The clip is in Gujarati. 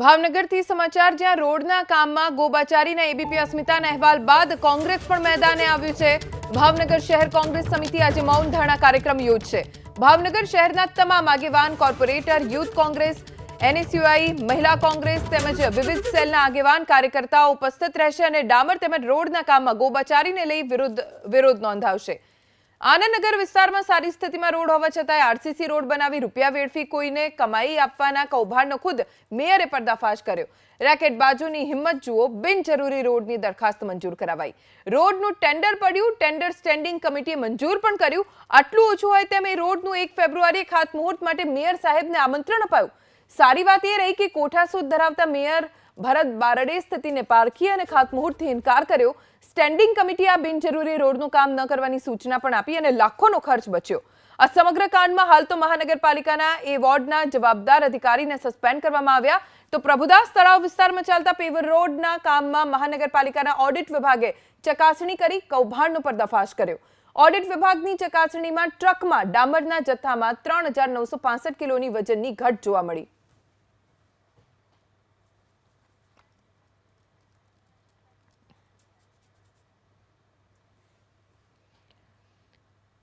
ભાવનગરથી સમાચાર, જ્યાં રોડના કામમાં ગોબાચારીના એબીપી અસ્મિતાના અહેવાલ બાદ કોંગ્રેસ પણ મેદાને આવ્યું છે. ભાવનગર શહેર કોંગ્રેસ સમિતિ આજે મૌન ધરણા કાર્યક્રમ યોજશે. ભાવનગર શહેરના તમામ આગેવાન, કોર્પોરેટર, યુથ કોંગ્રેસ, એનએસયુઆઈ, મહિલા કોંગ્રેસ તેમજ વિવિધ સેલના આગેવાન કાર્યકર્તાઓ ઉપસ્થિત રહેશે અને ડામર તેમજ રોડના કામમાં ગોબાચારીને લઈ વિરોધ વિરોધ નોંધાવશે. આનંદનગર વિસ્તારમાં સારી સ્થિતિમાં રોડ હોવા છતાંય આરસીસી રોડ બનાવી રૂપિયા વેડફી કોઈને કમાઈ આપવાના કૌભાંડનો ખુદ મેયરે પર્દાફાશ કર્યો. રેકેટ બાજુની હિંમત જુઓ, બિનજરૂરી રોડની દરખાસ્ત મંજૂર કરાવાઈ. રોડનું ટેન્ડર પડ્યું, ટેન્ડર સ્ટેન્ડિંગ કમિટીએ મંજૂર પણ કર્યું. આટલું ઓછું હોય તેમ એ રોડનું એક ફેબ્રુઆરીએ ખાતમુહૂર્ત માટે મેયર સાહેબને આમંત્રણ અપાયું. સારી વાત એ રહી કે કોઠા સૂદ ધરાવતા મેયર ભરત બારડે સ્થિતિને પારખી અને ખાતમુહૂર્તથી ઇનકાર કર્યો. સ્ટેન્ડિંગ કમિટી આ બિનજરૂરી રોડનું કામ ન કરવાની સૂચના પણ આપી અને લાખોનો ખર્ચ બચ્યો. આ સમગ્ર કાંડમાં હાલ તો મહાનગરપાલિકાના એ વોર્ડના જવાબદાર અધિકારીને સસ્પેન્ડ કરવામાં આવ્યા. તો પ્રભુદાસ તળાવ વિસ્તારમાં ચાલતા પેવર રોડના કામમાં મહાનગરપાલિકાના ઓડિટ વિભાગે ચકાસણી કરી, કૌભાંડનો પર્દાફાશ કર્યો. ઓડિટ વિભાગની ચકાસણીમાં ટ્રકમાં ડામરના જથ્થામાં ત્રણ કિલોની વજનની ઘટ જોવા મળી.